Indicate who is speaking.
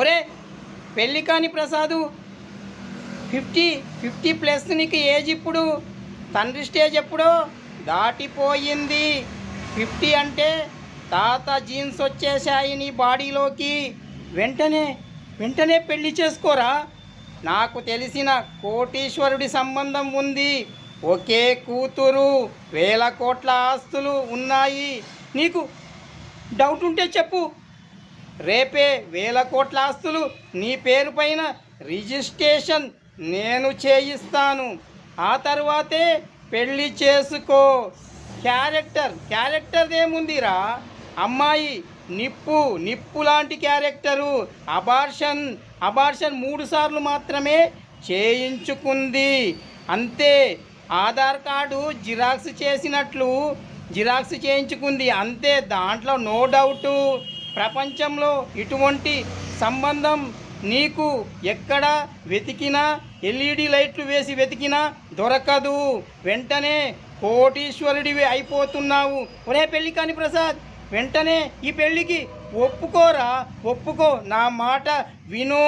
Speaker 1: ఒరే పెళ్ళి కాని ప్రసాదు ఫిఫ్టీ ఫిఫ్టీ ప్లస్ నీకు ఏజ్ ఇప్పుడు? తండ్రి స్టేజ్ ఎప్పుడో? దాటిపోయింది. ఫిఫ్టీ అంటే తాత జీన్స్ వచ్చేసాయి నీ బాడీలోకి. వెంటనే వెంటనే పెళ్ళి చేసుకోరా? నాకు తెలిసిన కోటీశ్వరుడి సంబంధం ఉంది. ఒకే కూతురు వేల కోట్ల ఆస్తులు ఉన్నాయి. నీకు డౌట్ ఉంటే చెప్పు. రేపే వేల కోట్ల ఆస్తులు నీ పేరుపైన రిజిస్ట్రేషన్ నేను చేయిస్తాను. ఆ తర్వాతే పెళ్ళి చేసుకో. క్యారెక్టర్ క్యారెక్టర్ ఏముందిరా అమ్మాయి నిప్పు నిప్పు లాంటి క్యారెక్టరు. అబార్షన్ అబార్షన్ మూడుసార్లు మాత్రమే చేయించుకుంది. అంతే. ఆధార్ కార్డు జిరాక్స్ చేసినట్లు జిరాక్స్ చేయించుకుంది. అంతే. దాంట్లో నో డౌటు. ప్రపంచంలో ఇటువంటి సంబంధం నీకు ఎక్కడ వెతికినా ఎల్ఈడి లైట్లు వేసి వెతికినా దొరకదు. వెంటనే కోటీశ్వరుడివి అయిపోతున్నావు. ఒరే పెళ్ళి కాని ప్రసాద్ వెంటనే ఈ పెళ్ళికి ఒప్పుకోరా? ఒప్పుకో. నా మాట విను.